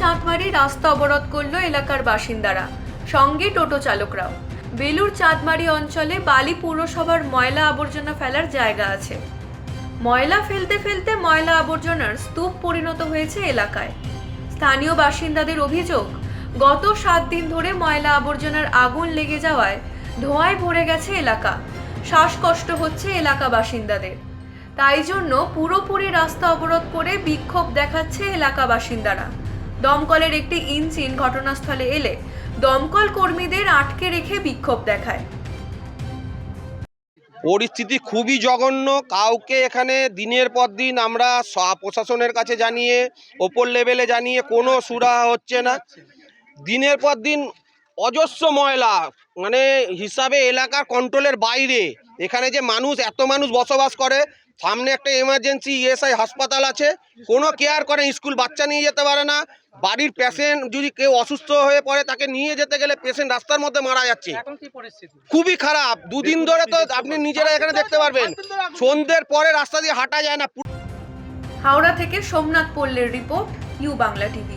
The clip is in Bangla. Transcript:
চাঁদমারি রাস্তা অবরোধ করল এলাকার বাসিন্দারা। সঙ্গে টোটো চালকরাও। বেলুর চাঁদমারি অঞ্চলে বালি পুরসভার ময়লা আবর্জনা ফেলার জায়গা আছে। ময়লা ফেলতে ফেলতে ময়লা আবর্জনার স্তূপ পরিণত হয়েছে এলাকায়। স্থানীয় বাসিন্দাদের অভিযোগ, গত সাত দিন ধরে ময়লা আবর্জনার আগুন লেগে যাওয়ায় ধোঁয়ায় ভরে গেছে এলাকা। শ্বাসকষ্ট হচ্ছে এলাকা বাসিন্দাদের। তাই জন্য পুরোপুরি রাস্তা অবরোধ করে বিক্ষোভ দেখাচ্ছে এলাকা বাসিন্দারা। দমকলের একটি ইঞ্জিন ঘটনাস্থলে এলে দমকল কর্মীদের আটকে রেখে বিক্ষোভ দেখায়। পরিস্থিতি খুবই জঘন্য। কাউকে এখানে দিনের পর দিন আমরা প্রশাসনের কাছে জানিয়ে, ওপর লেভেলে জানিয়ে কোনো সুরাহা হচ্ছে না। দিনের পর দিন অজস্র ময়লা মানে হিসাবে এলাকার কন্ট্রোলের বাইরে। এখানে যে মানুষ এত মানুষ বসবাস করে সামনে একটা এমার্জেন্সি ইএসআই হাসপাতাল আছে কোনো কেয়ার করে স্কুল বাচ্চা নিয়ে যেতে পারে না। বাড়ির পেশেন্ট যদি কেউ অসুস্থ হয়ে পড়ে তাকে নিয়ে যেতে গেলে পেশেন্ট রাস্তার মধ্যে মারা যাচ্ছে। এখন কি পরিস্থিতি? খুবই খারাপ। দুদিন ধরে তো আপনি নিজেরা এখানে দেখতে পারবেন। সন্ধ্যের পরে রাস্তা দিয়ে হাঁটা যায় না। হাওড়া থেকে Somnath পল্লের report U Bangla TV.